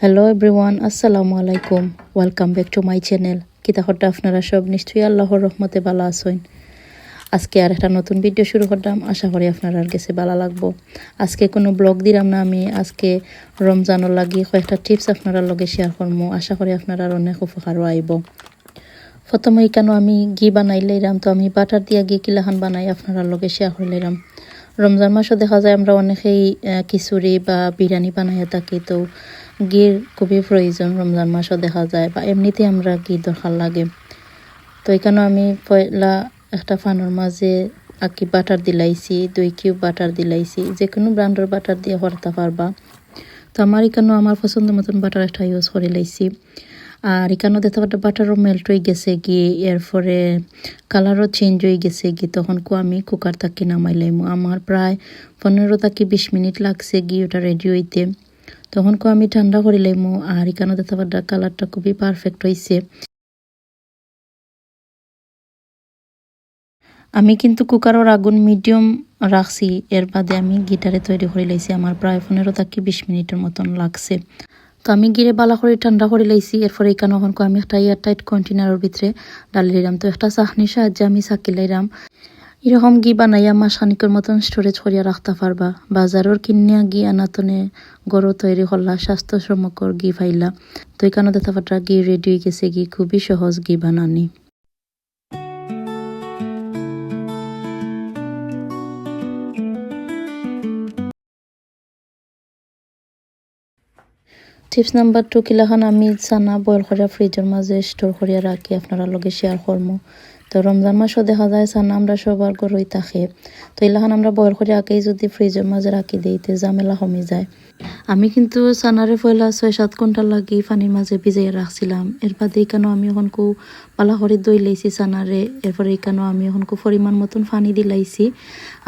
Hello everyone আসসালামু আলাইকুম welcome back to my channel কিতাহরটা আপনারা সব নিশ্চয়ই আল্লাহর রহমতে ভালো আছেন। আজকে আর একটা নতুন ভিডিও শুরু করলাম। আশা করি আপনারা কাছে ভালো লাগবো। আজকে কোনো ব্লগ দিলাম না আমি। আজকে রমজানের লাগি কয়েকটা টিপস আপনারা লগে শেয়ার করব আশা করি আপনারা অনেক উপকারও আইব প্রথমে কেন আমি ঘি বানাই লইলাম? তো আমি বাটার দিয়া ঘি কিলাখান বানাই আপনারা লগে শেয়ার করে লইলাম। রমজান মাসও দেখা যায় আমরা অনেকেই খিচুড়ি বা বিরিয়ানি বানাইয়া থাকি। তো ঘির খুবই প্রয়োজন রমজান মাসও দেখা যায়, বা এমনিতে আমরা ঘি দরকার লাগে। তো এখানে আমি পয়লা একটা ফানোর মাঝে আকি বাটার দিলাইছি, দুই কিউব বাটার দিলাইছি যে কোনো ব্র্যান্ডের বাটার দিয়ে করতে পারবা। তো আমার এখানেও আমার পছন্দ মতন বাটার একটা ইউজ করে লাইছি। আর এখানেও দেখতে পাচ্ছি বাটারও মেল্ট হয়ে গেছে গিয়ে এরপরে কালারও চেঞ্জ হয়ে গেছে গিয়ে তখন কো আমি কুকার থাকি নামাই লাইমু। আমার প্রায় পনেরো থেকে বিশ মিনিট লাগছে গিয়ে ওটা রেডি হইতে। তখন কো আমি ঠান্ডা করে লাইমু আর এখানেও দেখতে পাচ্ছি কালারটা খুবই পারফেক্ট হয়েছে আমি কিন্তু কুকারের আগুন মিডিয়াম রাখছি, এর বাদে আমি গিটারে তৈরি করে লাইছি। আমার প্রায় পনেরো থেকে বিশ মিনিটের মতন লাগছে। তো আমি গিরে বালা করে ঠান্ডা করে লাইছি, এরপরে এখানে ওখান আমি একটা এয়ার টাইট কন্টেনারের ভিতরে ডালি লাইলাম তো একটা চাহনির সাহায্যে আমি চাকি লাইলাম। এরকম গি বানাইয়া মাস খানিকের মতন স্টোরেজ করিয়া রাখতে পারবা। বাজারের কিনিয়া গি আনাতনে গরু তৈরি করলা, স্বাস্থ্যসম্মকর গি ফাইলা তো এখানে দেখা পাত্রা, গি রেডি হয়ে গেছে গি, খুবই সহজ গি বানানি। টিপস নাম্বার টু কিলাখান আমি চানা বয়েল করিয়া ফ্রিজের মাঝে স্টোর করিয়া রাখি, আপনারা লগে শেয়ার করমু। তো রমজান মাসও দেখা যায় চানা আমরা সবার ঘরই থাকে তো এলাখান আমরা বয়েল করে, আগেই যদি ফ্রিজের মাঝে রাখি দিই, তো ঝামেলা কমে যায়। আমি কিন্তু চানারে পয়লা ছয় সাত ঘণ্টা লাগি পানির মাঝে ভিজাইয়া রাখছিলাম। এর বাদে এখানেও আমি এখন কু পালা করে দই লাইছি চানারে এরপরে এখানেও আমি এখন কু পরিমাণ মতন পানি দিলাইছি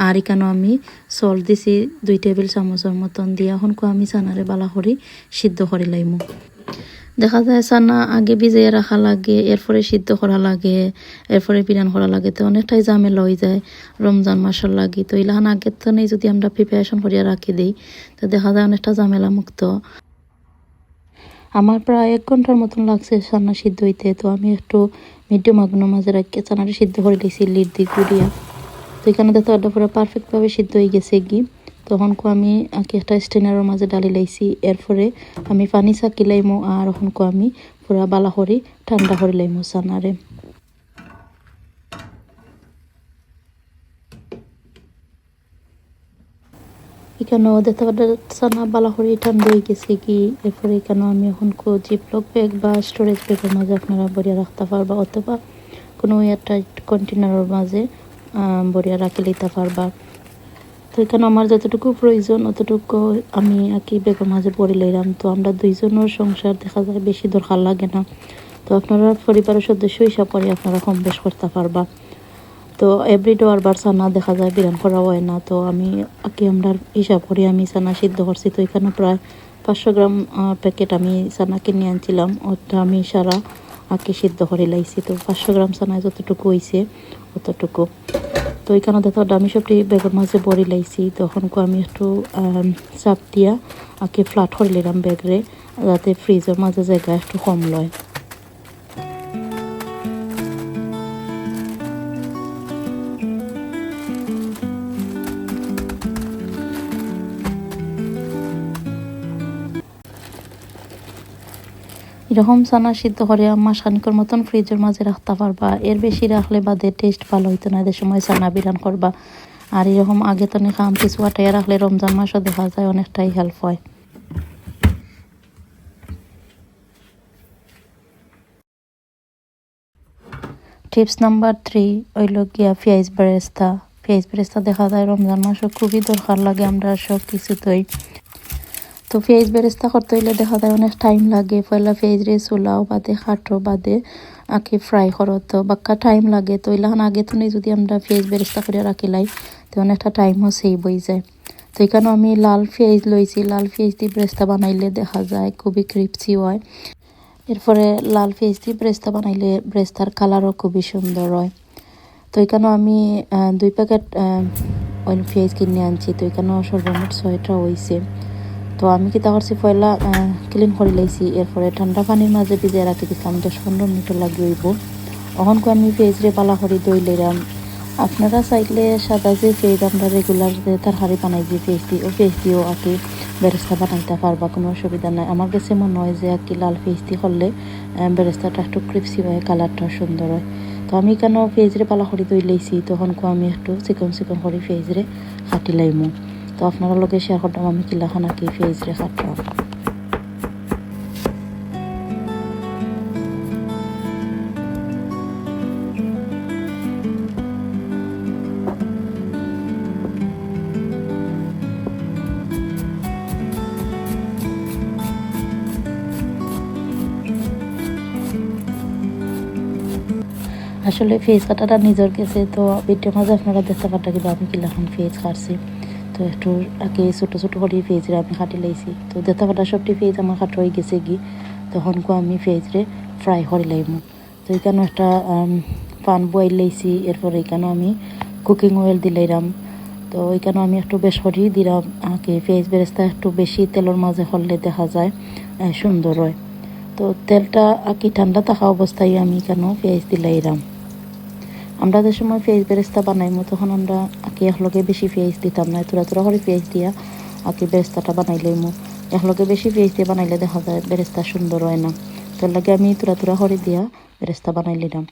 আর এখানেও আমি সল্ট দিছি, দুই টেবিল চামচের মতন দিয়ে। এখন কু আমি চানারে বালা করে সিদ্ধ করে লাইমু। দেখা যায় চানা আগে ভিজাইয়া রাখা লাগে, এরপরে সিদ্ধ করা লাগে, এরপরে বিরান করা লাগে, তো অনেকটাই ঝামেলা হয়ে যায় রমজান মাসের লাগি। তো ইলাহান, আগের তো নেই যদি আমরা প্রিপারেশন করিয়া রাখি দিই, তো দেখা যায় অনেকটা ঝামেলা মুক্ত। আমার প্রায় এক ঘণ্টার মতন লাগছে চানা সিদ্ধ হইতে, তো আমি একটু মিডিয়াম আগুনের মাঝে রাখি চানাটা সিদ্ধ করে দিয়েছি, লিড দিয়ে গুড়িয়া। তো এখানে দেখতে ওটা পুরো পারফেক্টভাবে সিদ্ধ হয়ে গেছে গি। তখন কো আমি একটা স্টেনারের মাঝে ডালি লাইছি। এরপরে আমি পানি চাকি লাইমু আর এখন কো আমি পুরা বালা করে ঠান্ডা করে লাইমু চানারে এখানেও দেখতে পাচ্ছি বালা করে ঠান্ডা হয়ে গেছে কি? এরপরে এখানেও আমি এখন কো জিপলক ব্যাগ বা স্টোরেজ ব্যাগের মাঝে আপনারা বরিয়া রাখতে পারবা, অথবা কোনো এয়ারটাইট কন্টেনারের মাঝে বরিয়া রাখি লইতে পারবা। তো এখানে আমার যতটুকু প্রয়োজন, অতটুকু আমি আর কি বেগের মাঝে পড়ে লইলাম। তো আমরা দুইজনের সংসার দেখা যায় বেশি দরকার লাগে না। তো আপনারা পরিবারের সদস্য হিসাব করে আপনারা কম বেশ করতে পারবা। তো এভরিডে আরবার সানা দেখা যায় বিরান করা হয় না। তো আমি আগে আমরা হিসাব করে, আমি সানা সিদ্ধ করছি। তো এখানে প্রায় পাঁচশো গ্রাম প্যাকেট আমি সানা কিনে আনছিলাম। ওটা আমি সারা আঁকি সিদ্ধ করে লাইছি। তো পাঁচশো গ্রাম সানায় যতটুকু হয়েছে অতটুকু তো এখানে দেখো আমি সবটি ব্যাগের মাঝে বড়ি লাইছি, তখন আমি একটু চাপ দিয়া আঁকি ফ্লাট করে নিলাম যাতে ফ্রিজের মাঝে জায়গা একটু কম লয়। এরকম চানা সিদ্ধ করে মাস খানিকের মতন ফ্রিজের মাঝে রাখতে পারবা। এর বেশি রাখলে বাদে টেস্ট ভালো হইতো না, এদের সময় চানা বিরান করবা। আর এরকম আগে তো খাম কিছু আটাইয়া রাখলে রমজান মাসও দেখা যায়, অনেকটাই হেল্প হয়। টিপস নাম্বার থ্রি ওইল গিয়া পেঁয়াজ বেরেস্তা। পেঁয়াজ বেরেস্তা দেখা যায় রমজান মাসও খুবই দরকার লাগে আমরা সব কিছুতেই তো পেঁয়াজ বেরেস্তা করতে হইলে দেখা যায় অনেক টাইম লাগে। পয়লা পেঁয়াজ রে চুলাও বাদে খাটো বাদে, আঁকি ফ্রাই করত বাক্কা টাইম লাগে। তো এলাহান আগে তো যদি আমরা পেঁয়াজ বেরেস্তা করে রাখিলাই, তো অনেকটা টাইমও সেভ হয়ে যায়। তো এখানেও আমি লাল পেঁয়াজ লইছি। লাল পেঁয়াজ দিয়ে বেরেস্তা বানাইলে দেখা যায় খুবই ক্রিপসি হয়। এরপরে লাল পেঁয়াজ দিয়ে ব্রেস্তা বানাইলে ব্রেস্তার কালারও খুবই সুন্দর হয়। তো এখানেও আমি দুই প্যাকেট অয়েল পেঁয়াজ কিনে আনছি। তো এখানেও সর্বমোট ছয়টা হয়েছে তো আমি কিতা করছি পয়লা ক্লিন করে লাইছি এরপরে ঠান্ডা পানির মাঝে ভিজে রাখি দিছিলাম দশ পনেরো মিনিট লাগি হইব। অহনকো আমি ফেজরে পালা করে দই লইলাম। আপনারা চাইলে সাদা যে ফেজ আমরা রেগুলার যে তার হাড়ি বানাই যে ফেজ দিই ও ফেজ দিয়েও আঁকি বেরেস্তা বানাইতে পারবা, কোনো অসুবিধা নাই। আমার কাছে মনে হয় যে আঁকি লাল ফেজ দিয়ে করলে বেরেস্তাটা একটু ক্রিপসি হয় কালারটা সুন্দর হয়। তো আমি কেন ফেজরে পালা করে দই লইছি তখনকো আমি একটু চিকন চিকন করে ফেজরে কাটি লাইমু। তো আপনারা লগে শেয়ার করতাম, আমি কিলাখান আঁকি ফেজরে কাটলাম আসলে ফেস কাটাটা নিজের কাছে, তো ভিডিও মাঝে আপনারা দেখতে পারটা কিন্তু আমি কিলাখান ফেস কাটছি। তো একটু আগে ছোটো ছোটো করে ফেজরে আমি কাটি লাইছি তো দেখতে পারটা সবটি ফেজ আমার কাটা হয়ে গেছে গি তখন কো আমি ফেজরে ফ্রাই করে লাইম তো এখানে একটা পান বয়েল লাইছি এরপর এখানে আমি কুকিং অয়েল দিলাইরাম তো এখানে আমি একটু বেশ করি দিলাম আগে ফেস বেরেস্তা একটু বেশি তেলের মাঝে হলে দেখা যায় সুন্দর হয়। তো তেলটা আকি ঠান্ডা থাকা অবস্থায় আমি কেন পেঁয়াজ দিলাইরাম আমরা যে সময় পেঁয়াজ বেরেস্তা বানাইমো, তখন আমরা আকি একলগে বেশি পেঁয়াজ দিতাম না তোরা তোরা করে পেঁয়াজ দিয়া আকি বেরেস্তাটা বানাইলেইমো একলগে বেশি পেঁয়াজ দিয়ে বানাইলে দেখা যায় বেরেস্তা সুন্দর হয় না। তো লাগে আমি তোরা তোরা করে দিয়া বেরেস্তা বানাইলিলাম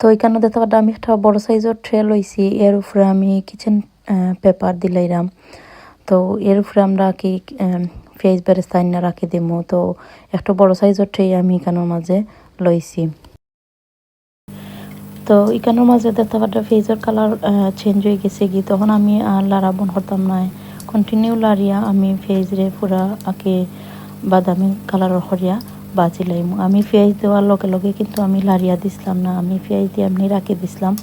তো ওইখানে দেখতে পারতাম আমি একটা বড় সাইজের ট্রে লইছি, এর উপরে আমি কিচেন পেপার দিলাইরাম তো এর উপরে আমরা কি ফেস বেরেস্তা আইনা রাখি দিমু। তো একটা বড় সাইজের ট্রে আমি এখানের মাঝে লইছি। তো এখানের মাঝে দেখতে পারতাম ফেসের কালার চেঞ্জ হয়ে গেছে কি তখন আমি আর লারাবন করতাম না। কন্টিনিউ লারিয়া আমি ফেসরে পুরা আগে বাদামি কালারের হরিয়া বাজি লাইমু। আমি পেঁয়াজ দেওয়ার লগে লগে কিন্তু আমি লারিয়া দিছিলাম না। আমি পেঁয়াজ দিয়ে এমনি রাখি দিছিলাম।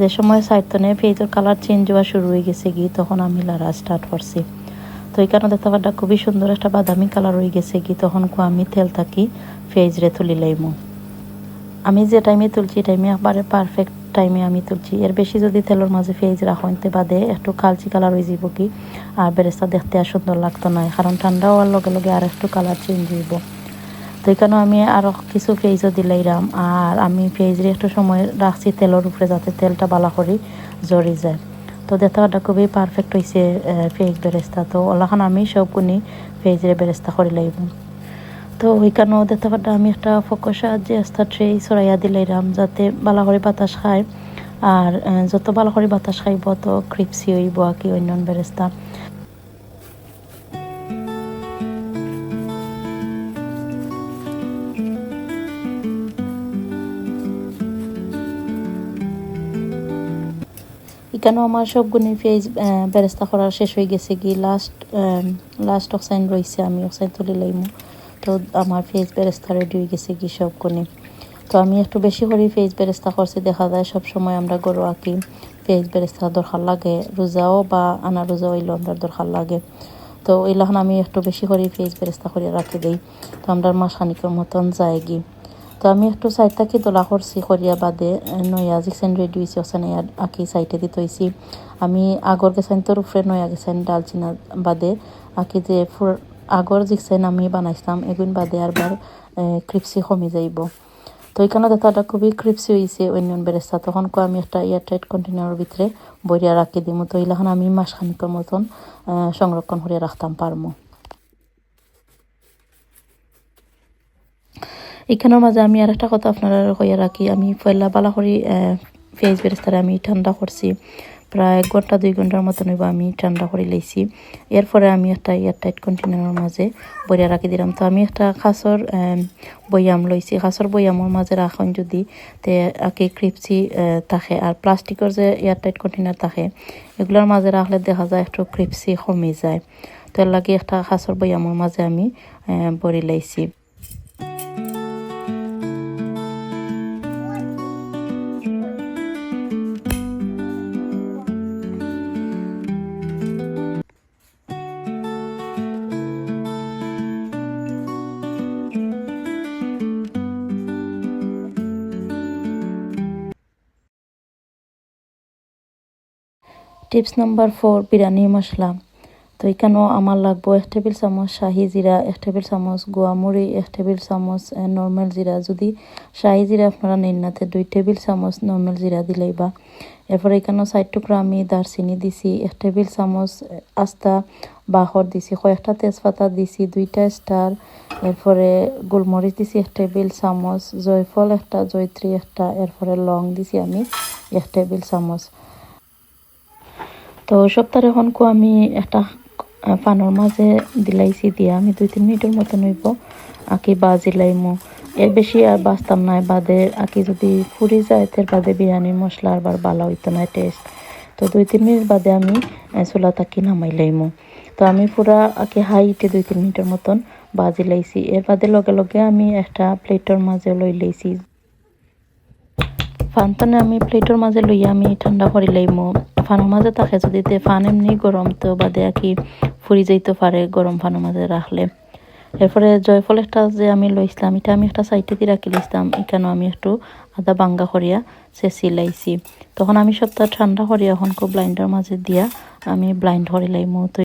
যে সময় সাইতনে পেঁয়াজের কালার চেঞ্জ হওয়া শুরু হয়ে গেছে কি তখন আমি লারা স্টার্ট করছি। তো এখানে দেখতে পারটা খুবই সুন্দর একটা বাদামি কালার হয়ে গেছে কি তখন আমি তেল থাকি পেঁয়াজরে তুলি লাইমু। আমি যে টাইমে তুলছি টাইমে একবারে পারফেক্ট টাইমে আমি তুলছি। এর বেশি যদি তেলের মাঝে ফেজ রাখতে বাদে একটু কালচি কালার হয়ে যাব কি? আর বেরেস্তা দেখতে আর সুন্দর লাগতো না, কারণ ঠান্ডা হওয়ার লগে লগে আর একটু কালার চেঞ্জ হইব। তো এখানেও আমি আরও কিছু পেঁয়াজও দিলাইরাম আর আমি পেঁয়াজের একটু সময় রাখছি তেলের উপরে যাতে তেলটা বালা করে জড়ি যায়। তো দেখতে খুবই পারফেক্ট হয়েছে পেঁয়াজ বেরেস্তা। তো ওলাখান আমি সবগুনি পেঁয়াজের বেরেস্তা করে লাইব। তো ওইখানেও দেখতে পারটা আমি একটা ফোকর সাহায্যে আস্তা ট্রে ছড়াইয়া দিলাইরাম যাতে বালা করে বাতাস খায়। আর যত বালা করে বাতাস খাইব তো ক্রিপসি হইব কি অন্য বেরেস্তা। এখানেও আমার সবগুনি পেজ বেরেস্তা করার শেষ হয়ে গেছে কি লাস্ট লাস্ট অক্সাইন রয়েছে আমি অক্সাইন তুলে লাইমু। তো আমার ফেস বেরেস্তা রেডি হয়ে গেছে কি সবগুনি তো আমি একটু বেশি করে ফেস বেরেস্তা করছি, দেখা যায় সব সময় আমরা গরু আঁকি ফেস বেরেস্তা দরকার লাগে, রোজাও বা আনা রোজা হইলেও আমরা দরকার লাগে। তো এলাখন আমি একটু বেশি করে ফেস বেরেস্তা করে রাখি দিই, তো আমরা মাস খানিকের মতন যায় গি তো আমি একটু সাইড থাকি দোলা করছি, করিয়া বাদে নয়া জিকসেন রেডি হয়েছি ওখানে আঁকি সাইডে দিতে হয়েছি আমি আগর গেছেন তোর উপরে নয়া গেছেন ডালচিনা বাদে আঁকি যে ফুর আগর জিকসেন আমি বানাইছিলাম এগুন বাদে আরবার ক্রিপসি কমে যাইব। তো এখানে দেখাটা খুবই ক্রিপসি হয়েছে অন্যান্য বেরেস্তা তখন কো আমি একটা এয়ারটাইট কন্টেনারের ভিতরে বইয়া রাখি দিম। তো এইলাখন আমি মাস খানিকের মতন সংরক্ষণ করে রাখতাম পারমো এখানের মাঝে আমি আর একটা কথা আপনারা কইয়া রাখি আমি পয়লা বালা করি ফেস বেরেস্তারে আমি ঠান্ডা করছি প্রায় ঘণ্টা দুই ঘণ্টার মতন হইব আমি ঠান্ডা করে লাইছি এরপরে আমি একটা এয়ারটাইট কন্টেনারের মাঝে বইয়া রাখি দিলাম। তো আমি একটা খাসর বয়াম লইছি। খাসর বয়ামের মাঝে রাখন যদি, তে আগে ক্রিপসি থাকে আর প্লাস্টিকের যে এয়ারটাইট কন্টেনার থাকে, এগুলোর মাঝে রাখলে দেখা যায় একটু ক্রিপসি কমে যায়। তো এর লাগে একটা খাসর বয়ামের মাঝে আমি বড়ি লাইছি টিপস নাম্বার ফোর বিরিয়ানি মশলা। তো এখানেও আমার লাগবো এক টেবিল চামচ শাহি জিরা, এক টেবিল চামচ গোয়ামুড়ি এক টেবিল চামচ নর্মাল জিরা। যদি শাহি জিরা আপনারা নিন না, তো দুই টেবিল চামচ নর্মাল জিরা দিলেই বা। এরপরে এখানেও চার টুকরা আমি দারচিনি দিছি, এক টেবিল চামচ আস্তা, বাহর দিছি, কয়েকটা তেজপাতা দিছি, দুইটা স্টার এরপরে গোলমরিচ দিছি, এক টেবিল চামচ, জয়ফল একটা, জয়ত্রী একটা, এরপরে লং দিছি আমি, এক টেবিল চামচ। তো সপ্তাহে এখনকো আমি একটা পানোর মাঝে দিলাইছি দিয়া আমি দুই, তিন মিনিটের মতো নইব আঁকি বাজি লাইমো। এর বেশি আর বাঁচতাম নাই বাদে আঁকি যদি ফুরি যায়, তের বাদে বিরিয়ানির মশলা আবার ভালো হইতো না টেস্ট তো দুই, তিন মিনিট বাদে আমি চুলা তাকি নামাই লাইমো। তো আমি পুরা আঁকি হাইটে দুই, তিন মিনিটের মতন বাজি লাইছি। এর বাদে লগে লগে আমি একটা প্লেটের মাঝে লই লাইছি। ফানতনে আমি প্লেটের মাঝে লইয়া আমি ঠান্ডা করে লাইমো। ফানের মাঝে থাকে যদি ফান এমনি গরম তো বাদে কি ফুরি যাইতে পারে গরম ফানের মাঝে রাখলে। এরপরে জয়ফল একটা যে আমি লইছিলাম, এটা আমি একটা সাইডে দিয়ে রাখি লইছিলাম এখানেও আমি একটু আদা বাঙ্গা করিয়া চেঁচি লাইছি। তখন আমি সপ্তাহ ঠান্ডা করিয়া এখন খুব ব্লাইন্ডার মাঝে দিয়া আমি ব্লাইন্ড করে লাইমো তো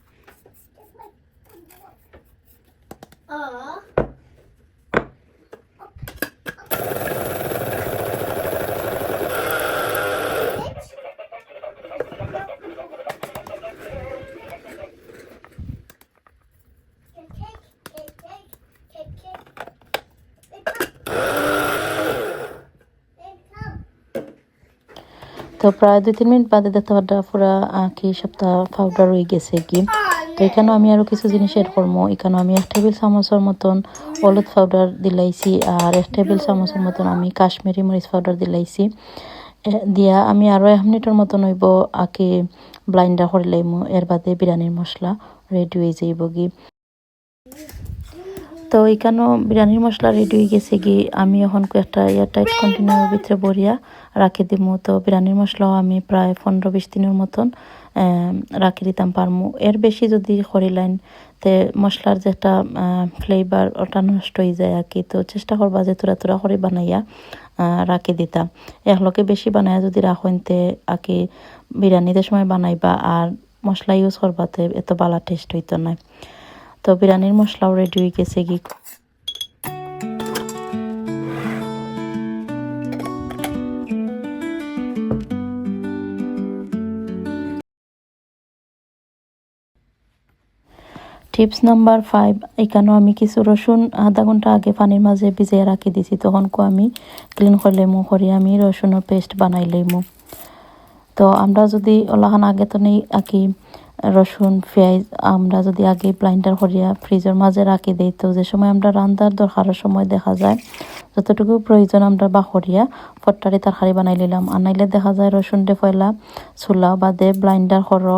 তো প্রায় দুই, তিন মিনিট বাদে দেখতে পারটা পুরা কি সপ্তাহ পাউডার হয়ে গেছে কি। তো এখানেও আমি আরও কিছু জিনিস এড করব এখানেও আমি এক টেবিল চামচের মতন হলুদ পাউডার দিলাইছি আর এক টেবিল চামচের মতন আমি কাশ্মীরি মরিচ পাউডার দিলাইছি। দিয়া আমি আরও এক মিনিটের মতন হইব আকে ব্লাইন্ডার করে লাইমো। এর বাদে বিরিয়ানির মশলা রেডি হয়ে যাইব গি। তো এখানেও বিরিয়ানির মশলা রেডি হয়ে গেছে কি আমি এখন একটা এয়ারটাইট কন্টেনারের ভিতরে ভরিয়া রাখি দিমু। তো বিরিয়ানির মশলাও আমি প্রায় পনেরো বিশ দিনের মতন রাখি দিতাম পারমু। এর বেশি যদি করিলেন তে মশলার যে একটা ফ্লেভার ওটা নষ্ট হয়ে যায় আর কি। তো চেষ্টা করবা যে তোরা তোরা করে বানাইয়া রাখি দিতাম একলকে বেশি বানাইয়া যদি রাখেন তে আকি বিরিয়ানিদের সময় বানাইবা আর মশলা ইউজ করবাতে এত বালা টেস্ট হইতো না। তো বিরিয়ানির মশলাও রেডি হয়ে গেছে কি টিপস নাম্বার ফাইভ এখানেও আমি কিছু রসুন আধা ঘণ্টা আগে পানির মাঝে ভিজিয়ে রাখি দিছি তখনকো আমি ক্লিন করলে মু করি আমি রসুনের পেস্ট বানাই লইমু তো আমরা যদি ওলাখান আগে তো নেই, আঁকি রসুন, পেঁয়াজ, আমরা যদি আগে ব্লাইন্ডার করিয়া ফ্রিজের মাঝে রাখি দিই, তো যে সময় আমরা রান্নার দরকারের সময় দেখা যায়, যতটুকু প্রয়োজন আমরা বাহরিয়া ফট্টারি তরকারি বানাই নিলাম। আনাইলে দেখা যায় রসুন ডে ফয়লা চুলা বাদে ব্লাইন্ডার করো,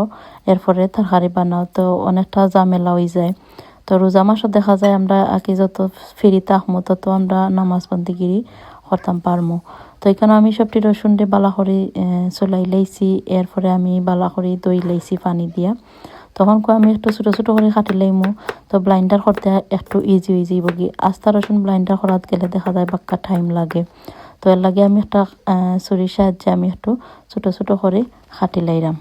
এরপরে তরকারি বানাও, তো অনেকটা ঝামেলা হয়ে যায়। তো রোজা মাসও দেখা যায় আমরা আঁকি যত ফিরি তাহমো তত আমরা নামাজ বন্দিগিরি করতাম পারমো। তো এখানে আমি সবটি রসুন বালা করে চলাই লাইছি। এরপরে আমি বালা দই লাইছি পানি দিয়া। তখন আমি একটু ছোটো ছোটো করে কাটি লাইমু। তো ব্লাইন্ডার করতে একটু ইজি ইজি বগি আস্তা রসুন ব্লাইন্ডার করাত গেলে দেখা যায় বাক্কা টাইম লাগে। তো এর লাগে আমি একটা ছুরির সাহায্যে আমি একটু ছোটো ছোটো করে কাটি লাইরাম।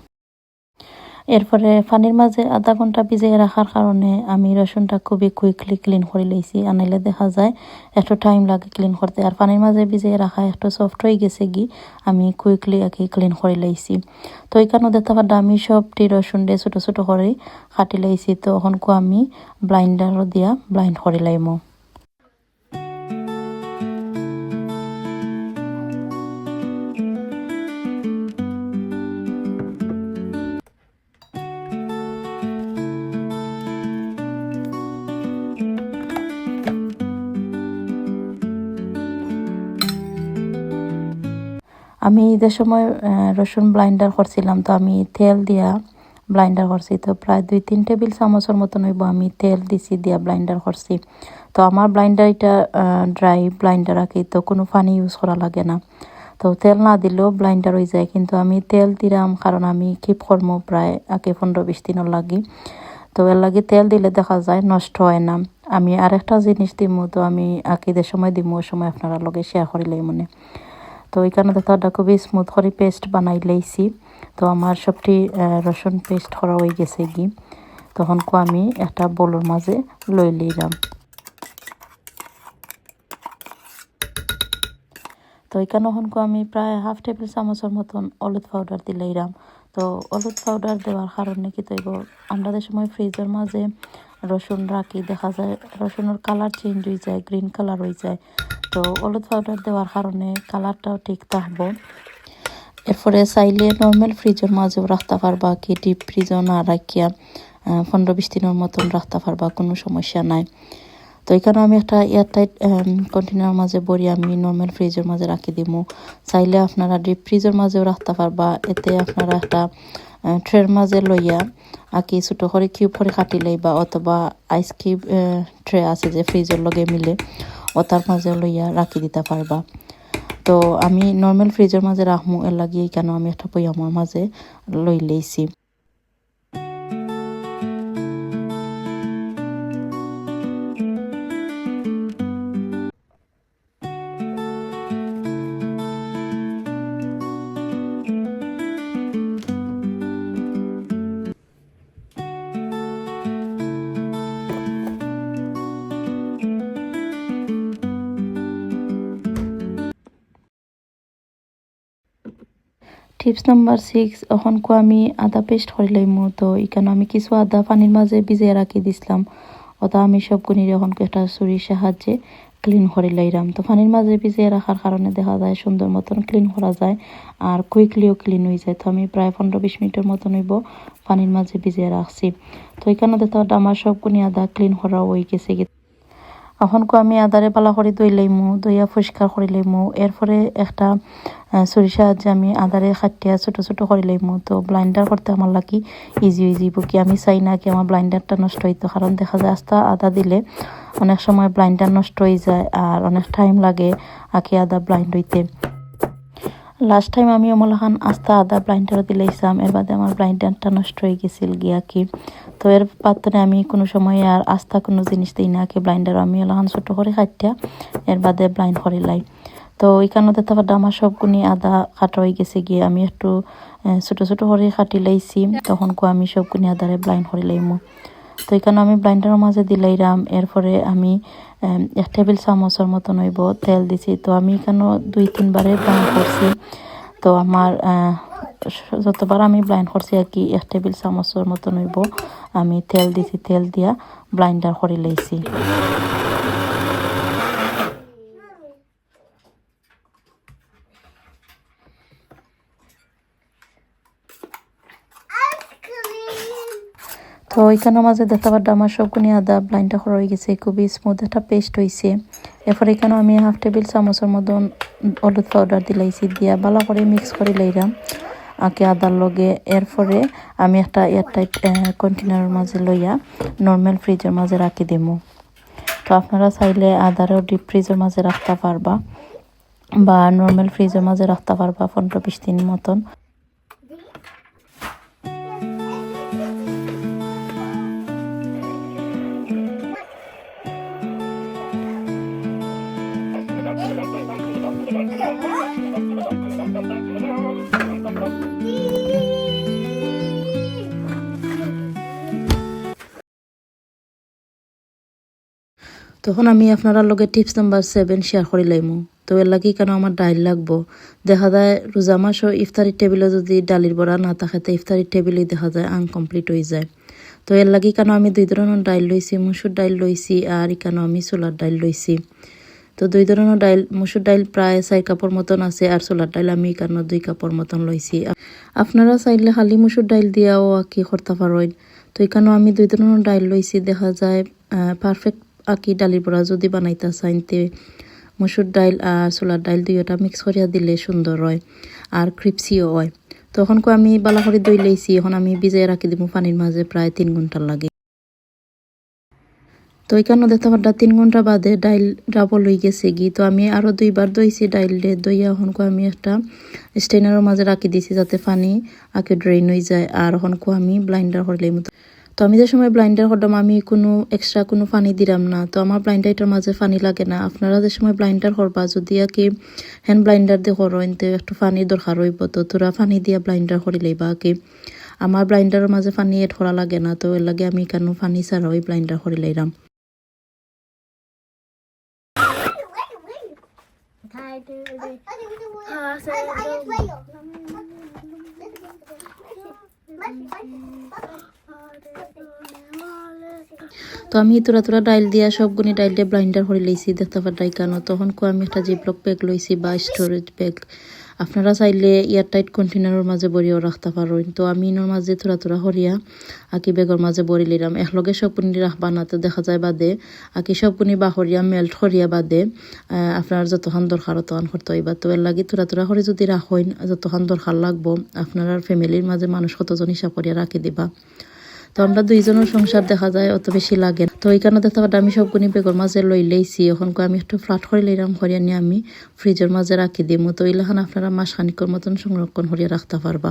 এরপরে পানির মাঝে আধা ঘণ্টা ভিজিয়ে রাখার কারণে আমি রসুনটা খুবই কুইকলি ক্লিন করে লইছি আনাইলে দেখা যায় একটু টাইম লাগে ক্লিন করতে। আর পানির মাঝে ভিজিয়ে রাখা একটু সফট হয়ে গেছে গি, আমি কুইকলি কি ক্লিন করে লাইছি তো এখানে দেখতে পারটা আমি সবটি রসুন দিয়ে ছোটো ছোটো করে কাটি লাইছি তো ওখানকো আমি ব্লাইন্ডারও দিয়া ব্লাইন্ড করে লাইমো। আমি ঈদের সময় রসুন ব্লাইন্ডার করছিলাম, তো আমি তেল দিয়া ব্লাইন্ডার করছি। তো প্রায় দুই, তিন টেবিল চামচের মতন হইব আমি তেল দিছি দিয়া ব্লাইন্ডার করছি। তো আমার ব্লাইন্ডার এটা ড্রাই ব্লাইন্ডার আঁকি, তো কোনো পানি ইউজ করা লাগে না। তো তেল না দিলেও ব্লাইন্ডার হয়ে যায়, কিন্তু আমি তেল দিলাম কারণ আমি কিপ করব প্রায় আঁকে পনেরো বিশ দিনের লাগি। তো এর লাগে তেল দিলে দেখা যায় নষ্ট হয় না। আমি আরেকটা জিনিস দিমু, তো আমি আঁকিদের সময় দিমু, ওই সময় আপনারা লগে শেয়ার করিলেই মনে। তো এখানে দেখতে খুবই স্মুথ করে পেস্ট বানাই লাইছি। তো আমার সবটি রসুন পেস্ট করা হয়ে গেছে কি তখন কো আমি একটা বলোর মাঝে লই লইলাম। তো এখানে হনকো আমি প্রায় হাফ টেবিল চামচের মতন হলুদ পাউডার দিলাইরাম তো হলুদ পাউডার দেওয়ার কারণে কি তৈব আমরা সময় ফ্রিজের মাঝে রসুন রাখি, দেখা যায় রসুনের কালার চেঞ্জ হয়ে যায় গ্রিন কালার হয়ে যায়। তো হলুদ পাউডার দেওয়ার কারণে কালারটাও ঠিক থাকব। এরপরে চাইলে নর্মাল ফ্রিজের মাঝেও রাখতে পারবা, কি ডিপ ফ্রিজও না রাখিয়া পনেরো বিশ দিনের মতন রাখতে পারবা, কোনো সমস্যা নাই। তো এখানে আমি একটা এয়ারটাইট কন্টেনার মাঝে ভরি আমি নর্মাল ফ্রিজের মাঝে রাখি দিব চাইলে আপনারা ডিপ ফ্রিজের মাঝেও রাখতে পারবা, এতে আপনারা একটা ট্রের মাঝে লইয়া আঁকি ছোটো করে কিউব করে কাটি লইবা অথবা আইস কিউব ট্রে আছে যে ফ্রিজের লগে মিলে ওতার মাঝে লইয়া রাখি দিতে পারবা তো আমি নর্মাল ফ্রিজের মাঝে রাখমু এর লাগিয়ে কেন আমি একটা বইয়ামার মাঝে লই লইছি টিপস নাম্বার সিক্স অখনকো আমি আদা পেস্ট করে লইমু। তো এখানে আমি কিছু আদা পানির মাঝে ভিজিয়ে রাখি দিছিলাম। ওটা আমি সব সবগুনির এখনকো একটা ছুরির সাহায্যে ক্লিন করে লইলাম। তো পানির মাঝে ভিজিয়ে রাখার কারণে দেখা যায় সুন্দর মতন ক্লিন করা যায় আর কুইকলিও ক্লিন হয়ে যায়। তো আমি প্রায় পনেরো বিশ মিনিটের মতন হইব পানির মাঝে ভিজিয়ে রাখছি। তো এখানে দেখা, আমার সবগুনি আদা ক্লিন করা হয়ে গেছে। এখনকো আমি আদারে পালা করে দই লইমু, দইয়া পরিষ্কার করে লইমু। এরপরে একটা ছুরি সাহায্যে আমি আদারে খাটিয়া ছোটো ছোটো করে লইমু। তো ব্লাইন্ডার করতে আমার লাগি ইজি ইজি কি আমি চাই না কি আমার ব্লাইন্ডারটা নষ্ট হইতো। কারণ দেখা যায়, আস্তা আদা দিলে অনেক সময় ব্লাইন্ডার নষ্ট হয়ে যায় আর অনেক টাইম লাগে আঁকি আদা ব্লাইন্ড হইতে। লাস্ট টাইম আমি অমলাখান আস্তা আদা ব্লাইন্ডারও দিলাইছিলাম এর বাদে আমার ব্লাইন্ডারটা নষ্ট হয়ে গেছিল গিয়া কি। তো এর পাত্রে আমি কোনো সময় আর আস্তা কোনো জিনিস দিই না, কি ব্লাইন্ডার আমি ওলাখান ছোটো করে খাইটা এর বাদে ব্লাইন্ড করে লাই। তো ওইখানে দেখতে পারতাম আমার সবগুনি আদা কাটা হয়ে গেছে গিয়ে আমি একটু ছোটো ছোটো করে কাটি লাইছি, তখন কো আমি সবগুনি আদারে ব্লাইন্ড করে লাইমু। তো এখানে আমি ব্লাইন্ডারের মাঝে দিলাইরাম, এরপরে আমি এক টেবিল চামচের মতন হইব, তেল দিছি। তো আমি এখানে দুই তিনবারে ব্লাইন্ড করছি। তো আমার যতবার আমি ব্লাইন্ড করছি আর কি, এক টেবিল চামচের মতন হইব। আমি তেল দিছি, তেল দিয়া ব্লাইন্ডার করে লাইছি তো ওইখানে মাঝে দেখতে পারতাম আমার সবগুনি আদা ব্লাইন্ডটা হয়ে গেছে, খুবই স্মুথ একটা পেস্ট হয়েছে এরপর এখানে আমি হাফ টেবিল চামচের মতন হলুদ পাউডার দিলাইছি দিয়া ভালো করে মিক্স করে লইলাম আগে আদার লগে এরপরে আমি একটা এয়ারটাইট কন্টেনারের মাঝে লইয়া নর্মাল ফ্রিজের মাঝে রাখি দিমু। তো আপনারা চাইলে আদারও ডিপ ফ্রিজের মাঝে রাখতে পারবা বা নর্মাল ফ্রিজের মাঝে রাখতে পারবা পনেরো বিশ দিন মতন। তখন আমি আপনার লগে টিপস নাম্বার সেভেন শেয়ার করে লাইমু। তো এর লাগি কেন আমার ডাইল লাগবো? দেখা যায়, রোজা মাসও ইফতারির টেবিলে যদি ডালির বড়া না থাকে, তো ইফতারির টেবিলেই দেখা যায় আনকমপ্লিট হয়ে যায়। তো এর লাগি কেন আমি দুই ধরনের ডাইল লইছি, মুসুর ডাইল লইছি আর কেন আমি সোলার ডাইল লইছি। তো দুই ধরনের ডাইল, মুসুর ডাইল প্রায় চার কাপড় মতন আছে আর সোলার ডাইল আমি কেন দুই কাপড় মতন লইছি। আপনারা চাইলে খালি মুসুর ডাইল দিয়াও আঁকি করতে পারেন তো এখানেও আমি দুই ধরনের ডাইল লইছি, দেখা যায় পারফেক্ট আঁকি ডালির বড়া যদি বানাইতে চাইতে মসুর ডাইল আর ছোলার ডাইল দুইটা মিক্স করিয়া দিলে সুন্দর হয় আর ক্রিপসিও হয়। তখন কো আমি বালা দই লইছি এখন আমি ভিজাই রাখি দিব পানির মাঝে প্রায় তিন ঘণ্টা লাগে। তো এখানে দেখতে পারটা তিন ঘণ্টা বাদে ডাইল ডাবল হয়ে গেছে গি। তো আমি আরও দুইবার দইছি ডাইল দইয়া এখন আমি একটা স্টেনারের মাঝে রাখি দিছি যাতে পানি আগে ড্রেন হয়ে যায়। আর এখন আমি ব্লাইন্ডার করলে মতো তো আমি যে সময় ব্লাইন্ডার করলাম আমি কোনো এক্সট্রা কোনো পানি দিলাম না। তো আমার ব্লাইন্ডার এটার মাঝে পানি লাগে না। আপনারা যে সময় ব্লাইন্ডার করবা যদি আর কি হ্যান্ড ব্লাইন্ডার দিয়ে করেন তো একটু পানি দরকার হইব। তো তোরা পানি দিয়া ব্লাইন্ডার করি লইবা কি আমার ব্লাইন্ডারের মাঝে পানি এড করা লাগে না তো এর লাগে আমি কেন পানি ছাড়া ওই ব্লাইন্ডার করে লাইলাম। তো আমি তোরা তোরা ডাইল দিয়া সবগুনি ডাইল দিয়ে ব্লাইন্ডার করে লইছি, দেখতে পারতাই কেন তখন কো আমি একটা জিপলক ব্যাগ লইছি বা স্টোরেজ ব্যাগ আপনারা চাইলে এয়ারটাইট কন্টেনারের মাঝে বরিয়াও রাখতে পারেন। তো আমি ইনোর মাঝে থোড়া থোড়া হরিয়া আকি বেগর মাঝে বরি লিলাম একলগে সবগুনি রাখবা না তো দেখা যায় বাদে, আকি সবগুনি বাহরিয়া মেল্ট হরিয়া বাদে আপনার যতক্ষণ দরকার তখন করতে হইবা। তো এর লাগে থোড়া থোড়া করে যদি রাখেন যতক্ষণ দরকার লাগবো, আপনার ফ্যামিলির মাঝে মানুষ কতজন হিসাব করিয়া রাখি দিবা। তো আমরা দুইজনের সংসার দেখা যায় অত বেশি লাগে তো এইখানে দেখতে পারি আমি সবগুলি বেগর মাঝে লই লইছি। এখন আমি একটু ফ্লাট করে লইলাম করিয়া নিয়ে আমি ফ্রিজের মাঝে রাখি দিমু। তো এইলাখান আপনারা মাস খানিকর মতন সংরক্ষণ করিয়া রাখতে পারবা।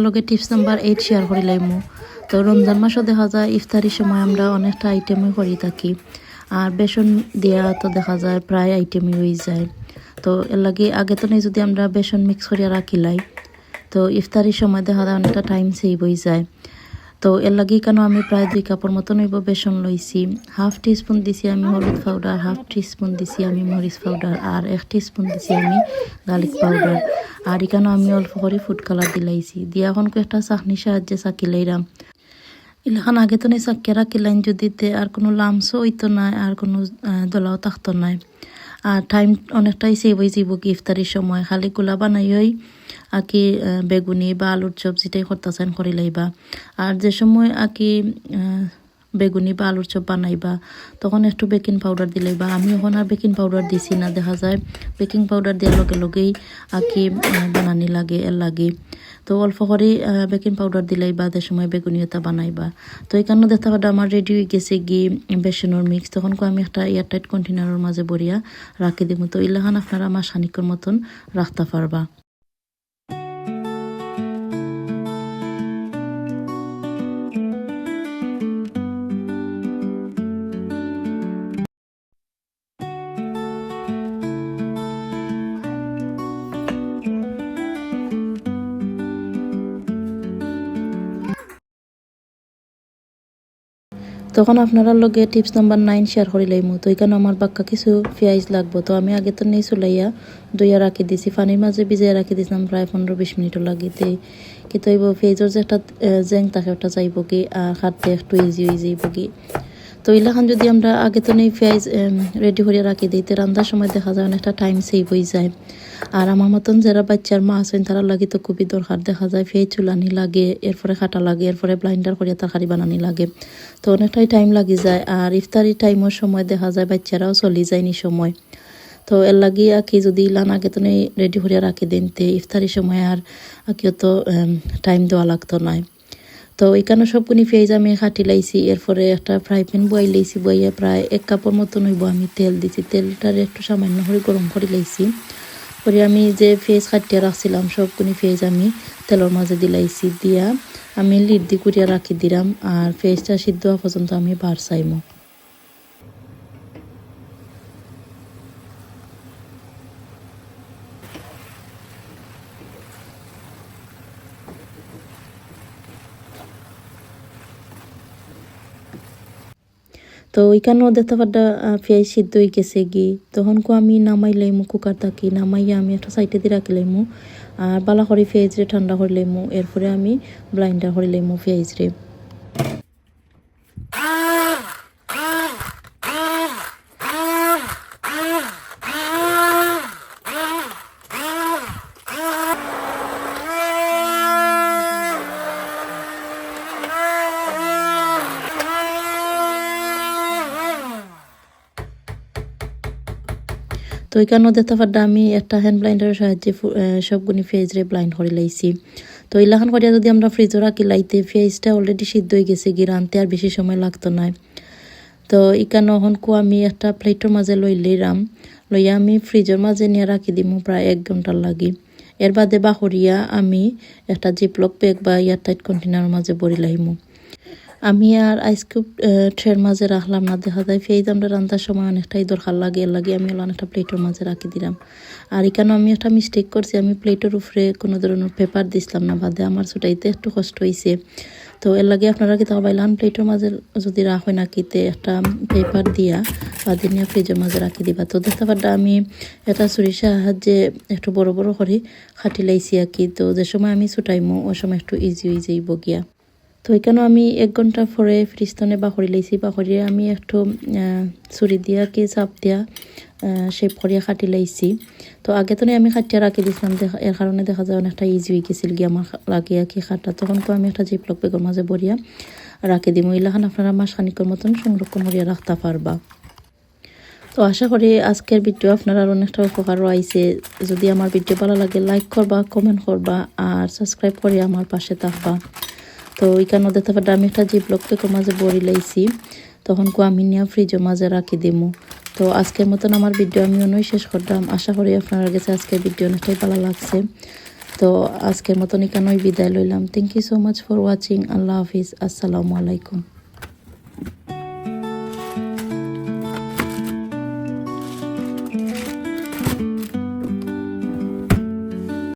আপনারা লগে টিপস নাম্বার এইট শেয়ার করি লাইমু। তো রমজান মাসও দেখা যায়, ইফতারির সময় আমরা অনেকটা আইটেমই করি থাকি। আর বেসন দেওয়া তো দেখা যায়, প্রায় আইটেমই হয়ে যায়। তো এর লাগে আগে তো নেই যদি আমরা বেসন মিক্স করিয়া রাখিলাই। তো ইফতারির সময় দেখা যায় অনেকটা টাইম সেভ হয়ে যায়। তো এর লাগি কেন আমি প্রায় দুই কাপড় মতন হইব বেসন লইছি? হাফ টি স্পুন দিছি আমি হলুদ পাউডার হাফ টি স্পুন দিছি আমি মরিচ পাউডার আর এক টি স্পুন দিছি আমি গার্লিক পাউডার আর এখানে আমি অল্প করে ফুড কালার দিলাইছি। দিয়া এখন একটা চাকনির সাহায্যে চাকি লাইরাম। ইলাখান আগে তো নেই চাকিয়া রাখিলাইন যদি আর কোনো লামসও হইতো নাই, আর কোনো দলাও থাকতো নাই। আর টাইম অনেকটাই সেভ হয়ে যাব ইফতারির সময়। খালি গুলা বানাইই আকি বেগুনি বা আলুর চপ যেটাই করতেছেন করি লাইবা। আর যে সময় আকি বেগুনি বা আলুর চপ বানাইবা, তখন একটু বেকিং পাউডার দিলাইবা আমি এখন আর বেকিং পাউডার দিছি না, দেখা যায়। বেকিং পাউডার দেওয়ার লগে লগেই আকি বানানি লাগে, এর লাগে। তো অল্প করে বেকিং পাউডার দিলাই বা যে সময় এটা বানাইবা। তো এই কারণে দেখতে পাটা আমার রেডি হয়ে গেছে গি বেসনের মিক্স তখন আমি একটা এয়ারটাইট কন্টেনারের মাঝে বরিয়া রাখি দিব তো ইলাহান আপনারা আমার সানিকর মতন রাখতে পারবা। তখন আপনারা লগে টিপস নাম্বার নাইন শেয়ার করি লাইমু। তো এখানে আমার বাক্কা কিছু পেঁয়াজ লাগবো। তো আমি আগে তো নেই চুলাইয়া দইয়া রাখি দিছি। পানির মাঝে ভিজাই রাখি দিছিলাম প্রায় পনেরো বিশ মিনিটও লাগিতে কিন্তু এইব পেঁয়াজের যে একটা জেং থাকে ওটা যাইব কি আর খাটতে একটু ইজি হয়ে যাইব কি। তো ইলাখান যদি আমরা আগে তো নেই পেঁয়াজ রেডি করে রাখি দিই, তো রান্নার সময় দেখা যায় অনেকটা টাইম সেভ হয়ে যায়। আর আমার মতন যারা বাচ্চার মা আছেন, তারা লাগে তো খুবই দরকার। দেখা যায় পেঁয়াজ চুলানি লাগে, এরপরে খাটা লাগে, এরপরে ব্লাইন্ডার করিয়া তরকারি বানানি লাগে। তো অনেকটাই টাইম লাগি যায়। আর ইফতারি টাইমের সময় দেখা যায় বাচ্চারাও চলি যায়নি সময়। তো এর লাগি আঁকি যদি ইলান আগে তো রেডি করে রাখি দিন, তে ইফতারির সময় আর আঁকিও তো টাইম দেওয়া লাগতো নয় তো এখানে সবগুনি পেঁয়াজ আমি খাটি লাইছি, এরপরে একটা ফ্রাই প্যান বয়াই লাইছি, বইয়ে প্রায় এক কাপড় মতন হইব আমি তেল দিছি। তেলটার একটু সামান্য করে গরম করে লাইছি। পরে আমি যে ফেজ কাটিয়ে রাখছিলাম, সবগুনি ফেজ আমি তেলের মাঝে দিলাইছি দিয়া আমি লিড দি করিয়া রাখি দিলাম আর ফেজটা সিদ্ধ হওয়া পর্যন্ত আমি বার চাইমো তো ওইখানেও দেখতে পাড্ডা পেঁয়াজ সিদ্ধ হয়ে গেছে গি তখন কো আমি নামাই লাইমু কুকার থাকি নামাইয়া আমি একটা সাইডে দিয়ে রাখি লাইমু। আর বালা করে পেঁয়াজ রে ঠান্ডা করে লইমু, এরপরে আমি ব্লাইন্ডার করে লাইমু পেঁয়াজ রে তো এখানেও দেখতে পারদা আমি একটা হ্যান্ড ব্লাইন্ডারের সাহায্যে সবগুনি ফেজরে ব্লাইন্ড করে লাইছি। তো ইলাখান করিয়া যদি আমরা ফ্রিজে রাখি লাইতে ফেজটা অলরেডি সিদ্ধ হয়ে গেছে, গিয়ে রানতে আর বেশি সময় লাগতো না। তো ইকানো হনকু আমি একটা প্লেটের মাঝে লই লইলাম লইয়া আমি ফ্রিজের মাঝে নিয়ে রাখি দিমু প্রায় এক ঘণ্টার লাগি। এর বাদে বাহরিয়া আমি একটা জিপলক ব্যাগ বা এয়ারটাইট কন্টেনারের মাঝে বড়ি লাইমু। আমি আর আইসকিউব ট্রের মাঝে রাখলাম না, দেখা যায় ফেজ আমরা রান্নার সময় অনেকটাই দরকার লাগে, এর লাগে আমি অনেকটা প্লেটের মাঝে রাখি দিলাম। আর এখানে আমি একটা মিস্টেক করছি, আমি প্লেটের উপরে কোনো ধরনের পেপার দিছিলাম না, বাদে আমার ছুটাইতে একটু কষ্ট হয়েছে তো এর লাগে আপনারা কি তাহলে বাইলান প্লেটের মাঝে যদি রাখ হয় না কিতে একটা পেপার দিয়া বাদে নিয়ে ফ্রিজের মাঝে রাখি দিবা। তো দেখতে পারটা আমি এটা ছুরির সাহায্যে একটু বড় বড় করে খাটি লাইছি আর কি, তো যে সময় আমি ছুটাইমো, ওই সময় একটু ইজি হয়ে যাইব গিয়া। তো এখানেও আমি এক ঘণ্টা পরে ফ্রিজতনে বাখরি লাইছি বাখরিয়ে আমি একটু ছুরি দিয়া কি চাপ দিয়া শেপ করিয়া কাটি লাইছি তো আগে তো আমি কাটিয়া রাখি দিছিলাম, দেখা- এর কারণে দেখা যায় অনেকটা ইজি হয়ে গেছিল গিয়ে আমার লাগিয়া কি খাটা তখন তো আমি একটা জিপলক বেগর মাঝে বরিয়া রাখি দিম। ইলাখান আপনারা মাস খানিকের মতন সংরক্ষণ করিয়া রাখতে পারবা তো আশা করি আজকের ভিডিও আপনারা অনেকটা উপকার আইছে। যদি আমার ভিডিও ভালো লাগে লাইক করবা কমেন্ট করবা, আর সাবস্ক্রাইব করে আমার পাশে থাকবা। তো ওইখানে দেখতে পারটা আমি একটা জিপলক থেকে মাঝে বড়ি লাইছি। তখন কো আমি নিয়ে ফ্রিজের মাঝে রাখি দিমু। তো আজকের মতন আমার ভিডিও আমি অনেক শেষ করতাম। আশা করি আপনার কাছে আজকের ভিডিও অনেকটাই ভালো লাগছে। তো আজকের মতন এখানেই বিদায় লইলাম। Thank you so much for watching আল্লাহ হাফিজ। আসসালামু আলাইকুম।